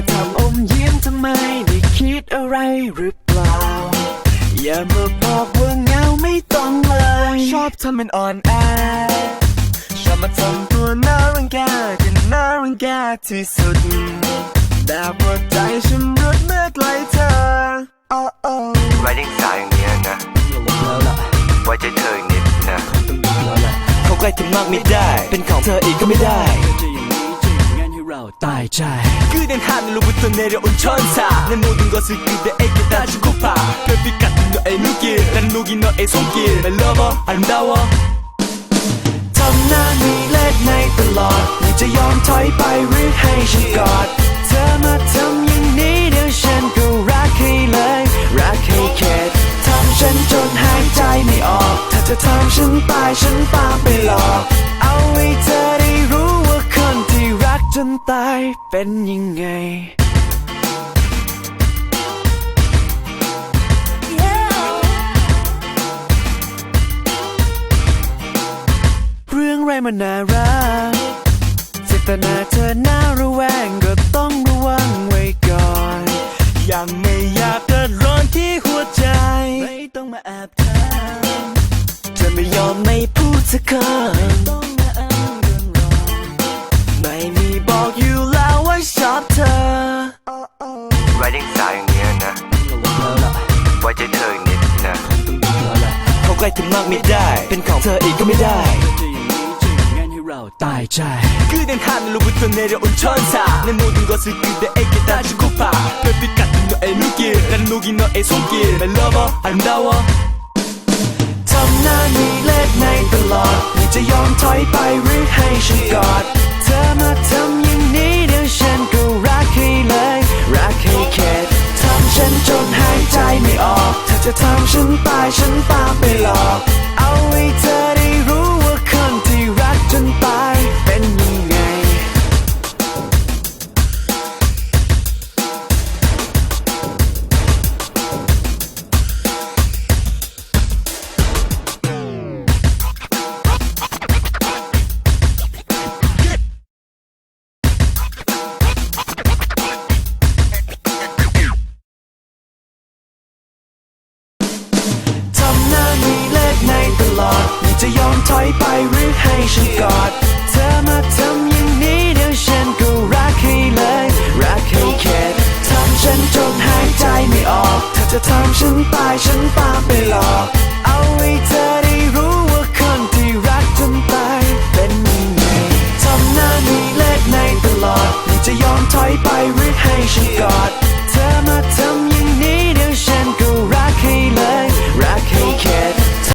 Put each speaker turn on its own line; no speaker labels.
มาทำอมยิ้มทำไมได้คิดอะไรหรือเปล่า อย่ามาบอกว่าเหงาไม่ต้องเลย ชอบทำเป็นอ่อนแอชอบมาทำตัวน่ารังแกกันน่ารังแกที่สุดแบบว่าใจฉันรุดเมื่อไกลเธอโอ้โอ้
ไว้เด้งสายอย่างเงี้ยนะ
แล้วล่ะ
ไว้ใจเธออีกนิดนะ
ต้องดูแล้วล่ะเขาใกล้ถึงมากไม่ได้ เป็นของเธออีกก็ไม่ได้ ตายใจ
그댄 하늘로부터 내려온 천사 내 모든 것을 그대에게 다 주고파 별빛 같은 너의 눈길 나는 녹이 너의 손길 날 lover 아름다워
ทำหน้ามีเล็ดในตลอดไม่จะยอมถอยไปหรือให้ฉันกอด เธอมาทำอย่างนี้เดี๋ยวฉันก็รักให้เลย รักให้เข็ดทำฉันจนหายใจไม่ออก ถ้าเธอทำฉันตายฉันตามไปหลอก จนตายเป็นยังไงเรื่องไรมันน่ารักเจตนาเธอน่าระแวงก็ต้องระวังไว้ก่อน
ยังไม่อยากเดือดร้อนที่หัวใจ
ไม่ต้องมาแอบถามจะไม่ยอมไม่พูดสักคำ ใกล้เธอมากไม่ได้ เป็นของเธออีกก็
ไม่ได้ตายใจคือเดินทา
งในรู
ปตัวในเรื่อ
งชนซาในมุมที่ก็สึกได้เอกตาจุ
กุปาเพื่อพิดกัดตัวเอ็นุกิและนุกิโนเอสุกิเมลอบอารอันดาว
ทำหน้ามีเล็ดในตลอดไม่จะยอมถอยไปหรือให้ฉันกอด เธอมาทำ ฉันตายฉันตามไปหลอก เอาให้เธอได้รู้ จะยอมถอยไปหรือให้ฉันกอด เธอมาทำอย่างนี้เดี๋ยวฉันก็รักให้เลย รักให้เข็ดทำฉันจนหายใจไม่ออก เธอจะทำฉันตายฉันตามไปหลอก เอาไว้เธอ